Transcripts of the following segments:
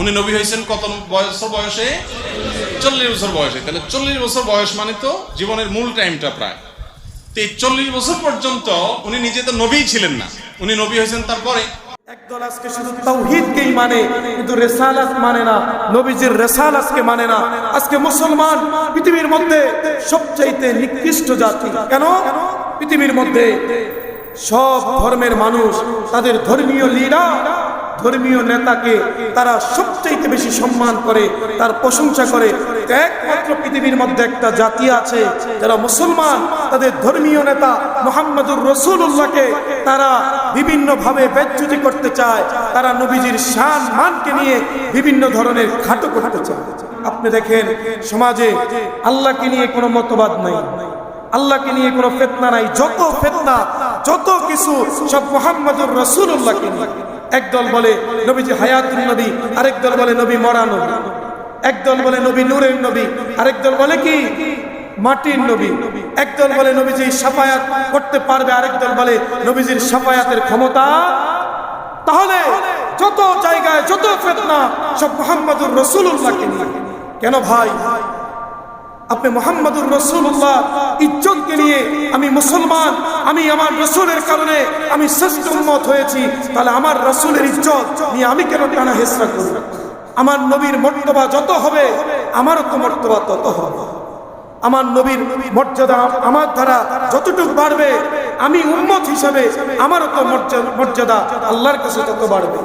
উনি নবী হয়েছেন কত বছর বয়সে? চল্লিশ বছর বয়সে। তাহলে চল্লিশ বছর বয়স মানে তো জীবনের মূল টাইমটা প্রায়। তো চল্লিশ বছর পর্যন্ত উনি নিজে তো নবী ছিলেন না। উনি নবী হয়েছেন তারপরে। একদল আজকে মানে কিন্তু মানে না, নবীজির মানে না। আজকে মুসলমান পৃথিবীর মধ্যে কেন? পৃথিবীর মধ্যে সব ধর্মের মানুষ তাদের ধর্মীয় লিডার ধর্মীয় নেতাকে তারা সবচাইতে বেশি সম্মান করে, তার প্রশংসা করে। একমাত্র পৃথিবীর মধ্যে একটা জাতি আছে, যারা মুসলমান। তাদের ধর্মীয় নেতা মোহাম্মদুর রসুল্লাহকে তারা বিভিন্নভাবে বেজ্জুতি করতে চায়। তারা নবীজির শান, মানকে নিয়ে বিভিন্ন ধরনের খাটো করতে চায়। আপনি দেখেন, সমাজে আল্লাহকে নিয়ে কোনো মতবাদ নাই। আল্লাহকে নিয়ে কোনো ফেতনা নাই। যত ফেতনা, যত কিছু সব মোহাম্মদুর রসুল্লাহকে নিয়ে। একদল বলে নবীজি হায়াতুল নবী, আরেক দল বলে নবী মরা নবী। একদল বলে নবী নূরের নবী, আরেক দল বলে কি? মাটির নবী। একদল বলে নবীজি সাফায়াত করতে পারবে, আরেক দল বলে নবীজির সাফায়াতের ক্ষমতা। তাহলে যত জায়গায়, যত ফেতনা, সব মোহাম্মদুর নিয়ে। কেন ভাই? আপনি মোহাম্মদুর রসুল্লাহ ইজ্জতকে নিয়ে আমি মুসলমান, আমি আমার রসুলের কারণে আমি শ্রেষ্ঠ উন্মত হয়েছি, তাহলে আমার রসুলের ইজ্জত নিয়ে আমি কেন টানা হেসরা করি আমার নবীর মর্তবা যত হবে, আমারও তো মর্তবা তত হবে। আমার নবীর মর্যাদা আমার দ্বারা যতটুকু বাড়বে, আমি উম্মত হিসাবে আমারও তো মর্যা- মর্যাদা আল্লাহর কাছে তত বাড়বে।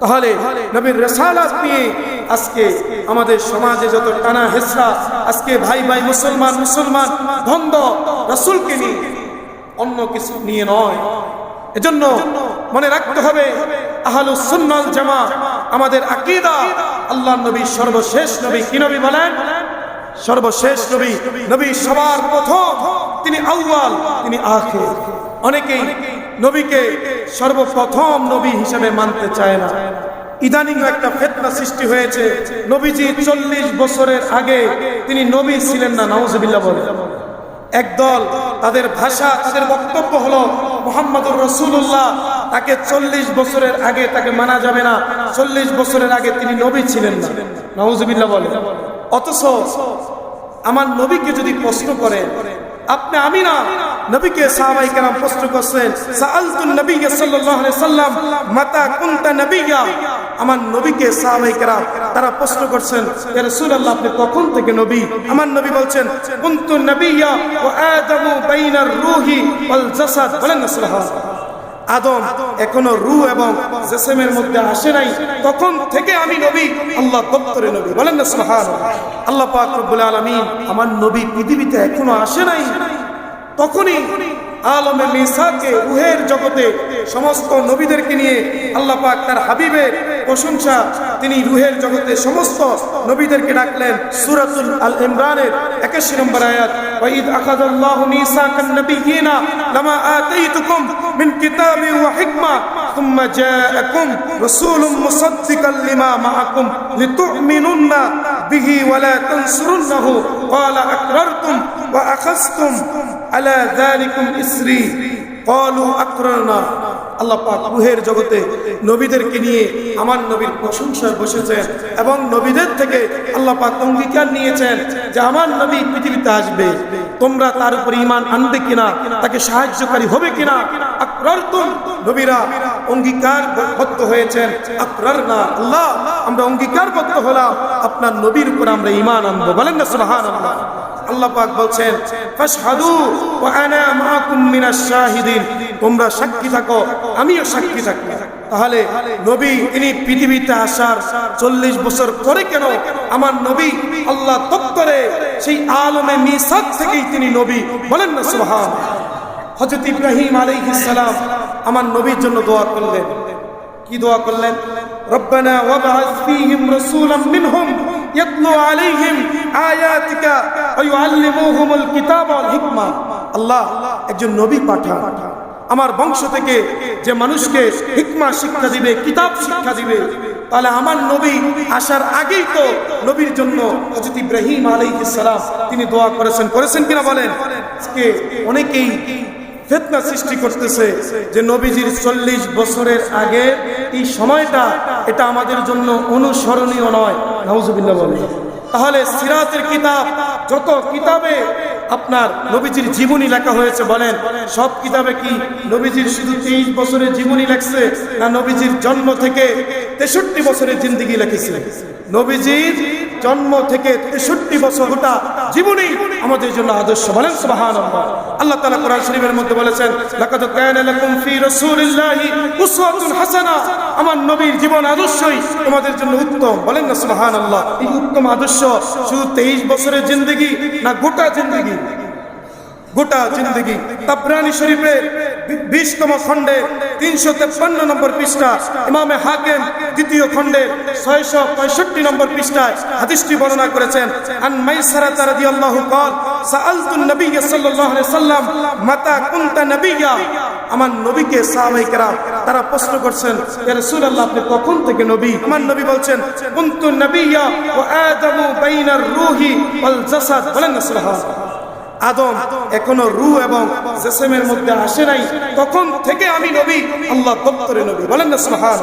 তাহলে নবীর রেসালাত নিয়ে আজকে আমাদের সমাজে যত টানা হেসরা, আজকে ভাই ভাই মুসলমান মুসলমান দ্বন্দ্ব রসুলকে নিয়ে অন্য কিছু নিয়ে নয়। এজন্য মনে রাখতে হবে, আহলু সুন্নাল জামা আমাদের আকীদা, আল্লাহ নবী সর্বশেষ নবী কি নবী বলেন? সর্বশেষ নবী নবী সবার প্রথম, তিনি আউয়াল, তিনি আখের। অনেকেই নবীকে সর্বপ্রথম নবী হিসেবে মানতে চায় না। ইদানিং একটা ফেতনা সৃষ্টি হয়েছে। নবীজি চল্লিশ বছরের আগে তিনি নবী ছিলেন না নওয়াজবিল্লাহ বলে। একদল তাদের ভাষা, তাদের বক্তব্য হলো, মোহাম্মদুর রসুল্লাহ তাকে চল্লিশ বছরের আগে তাকে মানা যাবে না। চল্লিশ বছরের আগে তিনি নবী ছিলেন না নওয়াজবিল্লাহ বলে। অথচ আমার নবীকে যদি প্রশ্ন করেন আপনি আমি না নবীকে সাহাবাই কেরাম প্রশ্ন করছেন সাআলতুন নবী সাল্লাল্লাহু আলাইহি সাল্লাম, মাতা কুনতা নবিয়্যা আমার নবীকে সাহাবাই কেরাম তারা প্রশ্ন করছেন, ইয়া রাসূলুল্লাহ, আপনি কখন থেকে নবী? আমার নবী বলছেন, কুনতু আদামু বাইনার ওয়াল জাসাদ। বলেন না আদম এখনও রু এবং জেসেমের মধ্যে আসে নাই। তখন থেকে আমি নবী? আল্লাহ দপ্তরে নবী। বলেন না সুবহান আল্লাহ পাক রব্বুল আলামিন আমার নবী পৃথিবীতে এখনও আসে নাই। তখনই আলমে মিসাকে উহের জগতে সমস্ত নবীদেরকে নিয়ে আল্লাহ পাক তার হাবিবের প্রশংসা তিনি রুহের জগতে সমস্ত নবীদেরকে ডাকলেন সূরাতুল আল ইমরানের 81 নম্বর আয়াত ওয়াইদ আখাযাল্লাহু মিসাকান নাবিয়িনা লামা আতাইতুকুম মিন কিতাবি ওয়া হিকমা ثم جاءكم رسول مصدقا لما معكم لتؤمنن به ولا تنصرنه قال أقررتم وأخذتم على ذلكم إسري قالوا أقررنا আল্লাহ পাক রুহের জগতে নবীদেরকে নিয়ে আমার নবীর প্রশংসায় বসেছেন এবং নবীদের থেকে আল্লাহ পাক অঙ্গীকার নিয়েছেন যে আমার নবী পৃথিবীতে আসবে। তোমরা তার উপর ইমান আনবে কিনা, তাকে সাহায্যকারী হবে কিনা নবীরা অঙ্গীকার বদ্ধ হয়েছেন। আকরার না, আল্লাহ, আমরা অঙ্গীকার অঙ্গীকারবদ্ধ হলাম। আপনার নবীর উপর আমরা ইমান আনব। বলেন না সুবহানাল্লাহ। আল্লাহ পাক বলছেন, ফাশহাদু ওয়া আনা মাআকুম মিনাশ শাহিদিন। তোমরা সাক্ষী থাকো, আমিও সাক্ষী থাকব। তাহলে নবী তিনি পৃথিবীতে আসার চল্লিশ বছর পরে কেন আমার নবী আল্লাহ দপ্তরে সেই আলমে মিসাদ থেকেই তিনি নবী বলেন না, সুবহান। হযরত ইব্রাহিম আলাইহিস সালাম আমার নবীর জন্য দোয়া করলেন। কি দোয়া করলেন? রব্বানা ওয়াবআথ ফীহিম রাসূলাম মিনহুম। ইয়াতলু আলাইহিম আয়াতিকা ওয়া ইউআল্লিমুহুমুল কিতাবা ওয়াল হিকমা। আল্লাহ একজন নবী পাঠান। আমার বংশ থেকে যে মানুষকে হিকমা শিক্ষা দিবে, কিতাব শিক্ষা দিবে, তাহলে আমার নবী আসার আগেই তো নবীর জন্য হযরত ইব্রাহিম আলাইহিস সালাম তিনি দোয়া করেছেন। করেছেন কিনা বলেন? অনেকেই ফেতনা সৃষ্টি করতেছে যে নবীজির চল্লিশ বছরের আগে এই সময়টা এটা আমাদের জন্য অনুসরণীয় নয়। নাউজুবিল্লাহ বলে তাহলে সিরাতের কিতাব, যত কিতাবে আপনার নবীজির জীবনী লেখা হয়েছে বলেন, সব কিতাবে কি নবীজির শুধু তেইশ বছরের জীবনী লেখছে না নবীজির জন্ম থেকে তেষট্টি বছরের জিন্দিগি লিখেছে? নবীজির জন্ম থেকে তেষট্টি বছর গোটা জীবনী আমাদের জন্য আদর্শ বলেন সুবহানাল্লাহ। আল্লাহ তাআলা কোরআন শরীফের মধ্যে বলেছেন, লাকাদ কানা লাকুম ফি রাসূলিল্লাহি উসওয়াতুন হাসানা। আমার নবীর জীবন আদর্শই তোমাদের জন্য উত্তম, বলেন না সুবহানাল্লাহ। এই উত্তম আদর্শ শুধু তেইশ বছরের জিন্দগি না গোটা জিন্দগি? গোটা জিন্দগি। তাবরানি শরীফের বিশতম খণ্ডে তিনশো তেপ্পান্ন নম্বর পৃষ্ঠা ইমামে হাকেম দ্বিতীয় খণ্ডে ছয়শ পঁয়ষট্টি নম্বর পৃষ্ঠায় হাদিসটি বর্ণনা করেছেন আন মাইসারা রাদিয়াল্লাহু قال سألت النبي صلى الله عليه وسلم متى كنت نبيا আমার নবীকে সাহাবাই কেরাম তারা প্রশ্ন করছেন ইয়া রাসূলুল্লাহ আপনি কখন থেকে নবী আমার নবী বলছেন কুনতু নবিয়্যা ওয়া আদামু বাইনার রূহি ওয়াল জাসাদ বলেন না সুবহানাল্লাহ আদম এখনও রু এবং জেসেমের মধ্যে আসে নাই। তখন থেকে আমি নবী? আল্লাহ দপ্তরে নবী। বলেন না সোহান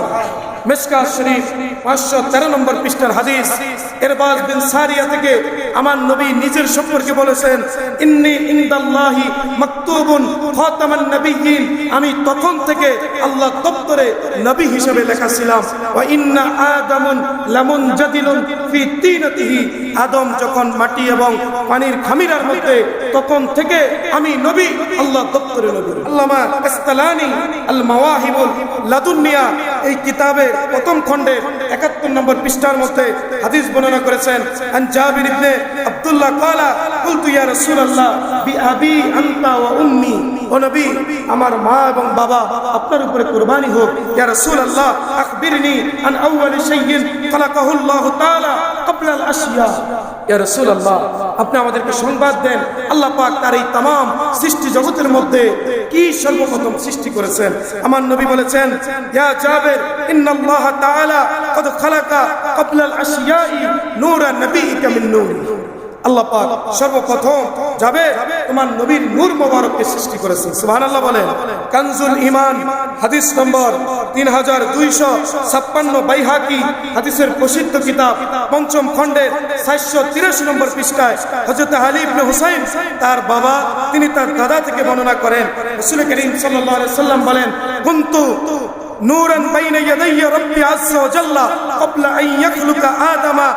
মেসকা শরীফ পাঁচশো তেরো নম্বর পৃষ্ঠার হাদিস। এরবাজ বিন সারিয়া থেকে আমার নবী নিজের সম্পর্কে বলেছেন, ইন্নি ইনদাল্লাহি মাকতুবুন খাতামান নবিয়্যিন। আমি তখন থেকে আল্লাহ দপ্তরে নবী হিসেবে লেখা ছিলাম ওয়া ইন্না আদামুন লামুন জাদিলুন ফি তিনাতিহি। আদম যখন মাটি এবং পানির খামিরার মধ্যে, তখন থেকে আমি নবী, আল্লাহ দপ্তরে নবী। আল্লামা ইস্তালানি আল মাওয়াহিবুল লাদুনিয়া এই কিতাবের প্রথম খণ্ডের একাত্তর নম্বর পৃষ্ঠার মধ্যে হাদিস বর্ণনা করেছেন, আন জাবির ইবনে আব্দুল্লাহ ক্বালা, কুলতু ইয়া রাসূলুল্লাহ, বি আবি আনতা ওয়া উম্মি, ও নবী, আমার মা এবং বাবা আপনার উপরে কুরবানি হোক। ইয়া রাসূলুল্লাহ, আখবিরনি আন আউয়ালি শাইইন তাআলা আল আশিয়া। ইয়া রাসূলুল্লাহ, আপনি আমাদেরকে সংবাদ দেন, আল্লাহ পাক তার এই তামাম সৃষ্টি জগতের মধ্যে কি সর্বপ্রথম সৃষ্টি করেছেন? আমার নবী বলেছেন, ইয়া জাবের, ইন্নাল্লাহ তাআলা, কদ খালাকা ক্বাবলা আল আশিয়াই নূরা নবীকা মিন নূরি। আল্লাহ পাক সর্বপ্রথম যাবে তোমার নবীর নূর মোবারককে সৃষ্টি করেছেন। সুবহানাল্লাহ বলেন, কানজুল ইমান হাদিস নম্বর 3256 বাইহাকি, হাদিসের প্রসিদ্ধ কিতাব, পঞ্চম খণ্ডের 683 নম্বর পৃষ্ঠায় হযরত আলী ইবনে হুসাইন তার বাবা, তিনি তার দাদা থেকে বর্ণনা করেন। রাসূল করিম সাল্লাল্লাহু আলাইহি সাল্লাম বলেন, কুনতু নূরান বাইনা ইয়াদাইয়া রব্বি আযজা ওয়া জাল্লা, ক্বাবলা আন ইয়াখলুকা আদামা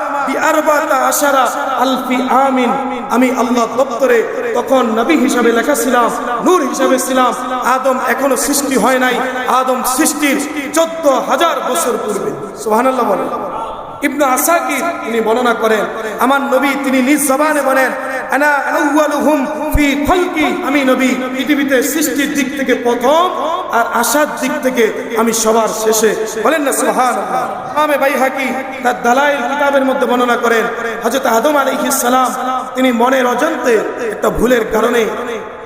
আমি আল্লাহ দপ্তরে তখন নবী হিসাবে লেখা ছিলাম নূর হিসাবে ছিলাম। আদম এখনও সৃষ্টি হয় নাই। আদম সৃষ্টির চোদ্দ হাজার বছর পূর্বে। সুবহানাল্লাহ বলেন। ইবনু আসাকির তিনি বর্ণনা করেন, আমার নবী তিনি নিজ জবানে বলেন আনা আউয়ালুহুম ফি খলকি, আমি নবী পৃথিবীতে সৃষ্টির দিক থেকে প্রথম আর আশার দিক থেকে আমি সবার শেষে। বলেন না, সুবহানাল্লাহ। ইমামে বাইহাকি তার দালাইল কিতাবের মধ্যে বর্ণনা করেন, হযরত আদম আলাইহিস সালাম, তিনি মনের অজন্তে একটা ভুলের কারণে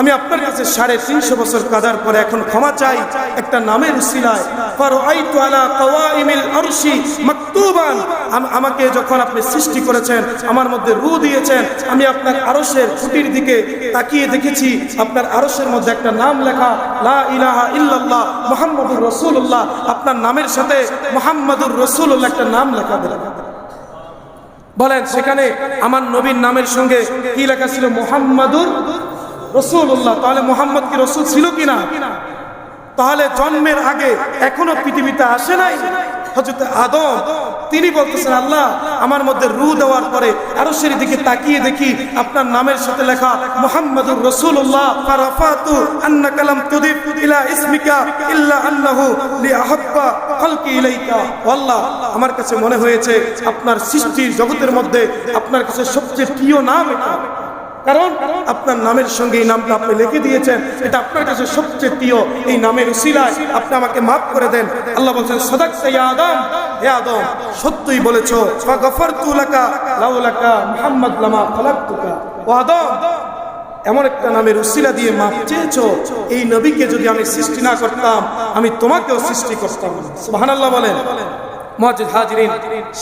আমি আপনার কাছে সাড়ে তিনশো বছর কাজার পরে এখন ক্ষমা চাই। একটা নামের আমাকে যখন আপনি সৃষ্টি করেছেন, আমার মধ্যে রু দিয়েছেন, আমি আপনার আরশের খুঁটির দিকে তাকিয়ে দেখেছি। আপনার আরশের মধ্যে একটা নাম লেখা, লা ইলাহা ইল্লাল্লাহ মোহাম্মদুর রসুল্লাহ আপনার নামের সাথে মুহাম্মাদুর রাসূলুল্লাহ একটা নাম লেখা দিলেন বলেন, সেখানে আমার নবীর নামের সঙ্গে কি লেখা ছিল? মোহাম্মদুর রসুল্লাহ, তাহলে মোহাম্মদ কি রসুল ছিল কিনা? তাহলে জন্মের আগে এখনও পৃথিবীতে আসে নাই? হজরত আদম, তিনি বলতেছেন, আল্লাহ, আমার মধ্যে রু দেওয়ার পরে আরও সেই দিকে তাকিয়ে দেখি আপনার নামের সাথে লেখা মোহাম্মদুর রসুল্লাহ, ফারাফাতু আন্না কালাম তুদিব ইলা ইসমিকা ইল্লা আন্নাহু লি খালকি ইলাইকা। আল্লাহ আমার কাছে মনে হয়েছে, আপনার সৃষ্টির জগতের মধ্যে আপনার কাছে সবচেয়ে প্রিয় নাম এটা। কারণ আপনার নামের সঙ্গে এই নামটা আপনি লিখে দিয়েছেন, এটা আপনার কাছে সবচেয়ে প্রিয়। এই নামের উসিলায় আপনি আমাকে মাফ করে দেন। আল্লাহ বলছেন, সদাক্তা ইয়া আদম। হে আদম, সত্যই বলেছ, ফাগফারতু লাকা। লাউলাকা মুহাম্মদ লামা খালাকতুকা। ও আদম, এমন একটা নামের উসিলা দিয়ে মাপ চেয়েছো। এই নবীকে যদি আমি সৃষ্টি না করতাম, আমি তোমাকেও সৃষ্টি করতাম সুবহানাল্লাহ বলেন। মসজিদ হাজরিন,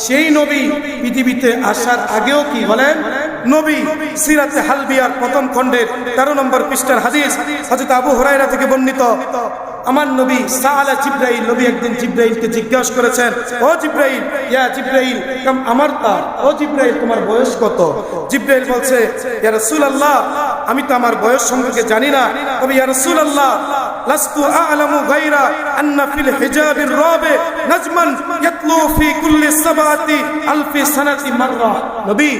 সেই নবী পৃথিবীতে আসার আগেও কি বলেন? নবী সিরাতে হালবিয়ার প্রথম খণ্ডের তেরো নম্বর পৃষ্ঠার হাদিস হযরত আবু হুরায়রা থেকে বর্ণিত। আমার নবী সাআলা জিব্রাইল, নবী একদিন জিব্রাইলকে জিজ্ঞাসা করেছেন, ও জিব্রাইল, ইয়া জিব্রাইল, কাম আমারতা ও জিব্রাইল, তোমার বয়স কত? জিব্রাইল বলছে, ইয়া রাসূলুল্লাহ, আমি তো আমার বয়স সম্পর্কে জানি না, তবে ইয়া রাসূলুল্লাহ লাস্তু আ'লামু গায়রা আন্না ফিল হিজাবির রাবে নাজমান ইয়াতলু ফি কুল্লি সাবাতি আলফি সানাতি মাররা। নবী,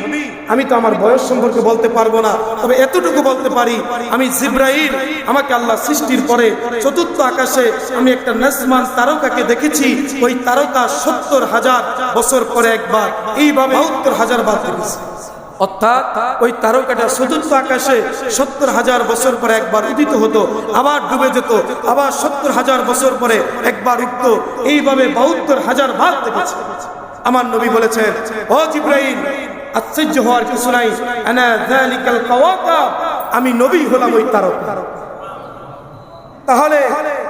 আমি তো আমার বয়স সম্পর্কে বলতে পারব না, তবে এতটুকু বলতে পারি, আমি জিব্রাইল, আমাকে আল্লাহ সৃষ্টির পরে চতুর্থ আকাশে আমি একটা নাজমান তারকাকে দেখেছি, ওই তারকা সত্তর হাজার বছর পরে একবার, এইভাবে বাহাত্তর হাজার বার দেখেছি। অর্থাৎ ওই তারকাটা চতুর্থ আকাশে সত্তর হাজার বছর পরে একবার উদিত হতো, আবার ডুবে যেত, আবার সত্তর হাজার বছর পরে একবার উঠত। এইভাবে বাহাত্তর হাজার ভাগ দেখেছে আমার নবী বলেছেন, ও জিব্রাইল, আশ্চর্য হওয়ার কিছু নাই। আমি নবী হলাম ওই তারকা। তাহলে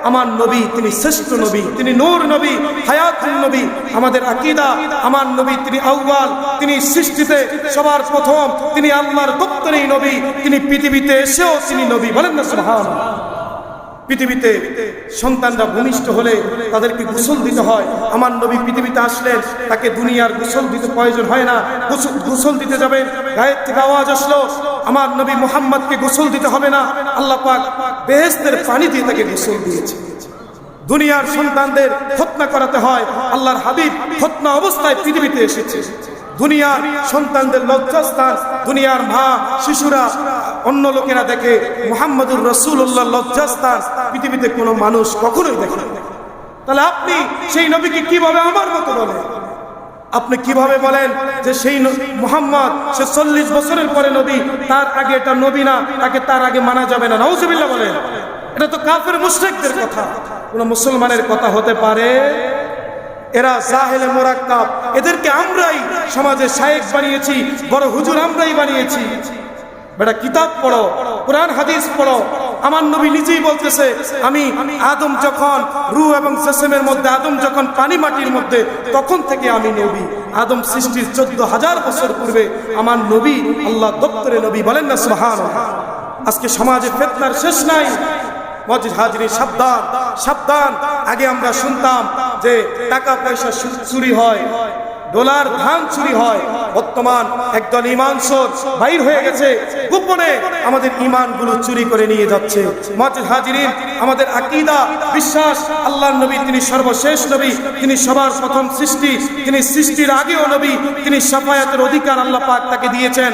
আমার নবী, তিনি শ্রেষ্ঠ নবী, তিনি নূর নবী হায়াতুল নবী, আমাদের আকীদা, আমার নবী, তিনি আউয়াল, তিনি সৃষ্টিতে সবার প্রথম, তিনি আল্লাহর দপ্তরেই নবী, তিনি পৃথিবীতে এসেও তিনি নবী, বলেন না সুবহানাল্লাহ। পৃথিবীতে সন্তানরা ভূমিষ্ঠ হলে তাদেরকে গোসল দিতে হয়, আমার নবী পৃথিবীতে আসলেন, তাকে দুনিয়ার গোসল দিতে প্রয়োজন হয় না গোসল দিতে যাবেন গায়ের থেকে আওয়াজ আসলো, আমার নবী মোহাম্মদকে গোসল দিতে হবে না। আল্লাহ পাক বেহেস্তের পানি দিয়ে তাকে গোসল দিয়েছে। দুনিয়ার সন্তানদের খতনা করাতে হয়, আল্লাহর হাবিব খতনা অবস্থায় পৃথিবীতে এসেছে। দুনিয়ার সন্তানদের লজ্জাস্থান, দুনিয়ার মা, শিশুরা, অন্য লোকেরা দেখে মোহাম্মদুর রসুল্লাহ লজ্জাস্থান পৃথিবীতে কোনো মানুষ কখনোই দেখে তাহলে আপনি সেই নবীকে কীভাবে আমার মতো বলেন? আপনি কীভাবে বলেন যে সেই মুহাম্মদ, সে চল্লিশ বছরের পরে নবী, তার আগে এটা নবী না, তাকে তার আগে মানা যাবে না। নাউজুবিল্লাহ বলেন। এটা তো কাফের মুশরিকদের কথা। কোন মুসলমানের কথা হতে পারে। এরা জাহেলে মোরাক্কাব। এদেরকে আমরাই সমাজে শায়েক বানিয়েছি, বড় হুজুর আমরাই বানিয়েছি। বেটা কিতাব পড়ো, কোরআন, হাদিস পড়ো। আমার নবী নিজেই বলতেছে, আমি আদম যখন রু এবং জেসেমের মধ্যে, আদম যখন পানি মাটির মধ্যে, তখন থেকে আমি নবী। আদম সৃষ্টির চোদ্দ হাজার বছর পূর্বে আমার নবী, আল্লাহ দপ্তরে নবী বলেন না সুবহান আজকে সমাজে ফেতনার শেষ নাই। মসজিদ হাজরি সাবধান সাবধান। আগে আমরা শুনতাম যে টাকা পয়সা চুরি হয়। ডলার ধান চুরি হয়। বর্তমান একদল ইমান সোর বাইর হয়ে গেছে। গোপনে আমাদের ইমানগুলো চুরি করে নিয়ে যাচ্ছে। আমাদের আকিদা, বিশ্বাস আল্লাহ নবী, তিনি সর্বশেষ নবী, তিনি সবার প্রথম সৃষ্টি, তিনি সৃষ্টির আগেও নবী, তিনি সাফায়াতের অধিকার আল্লাহ পাক তাকে দিয়েছেন।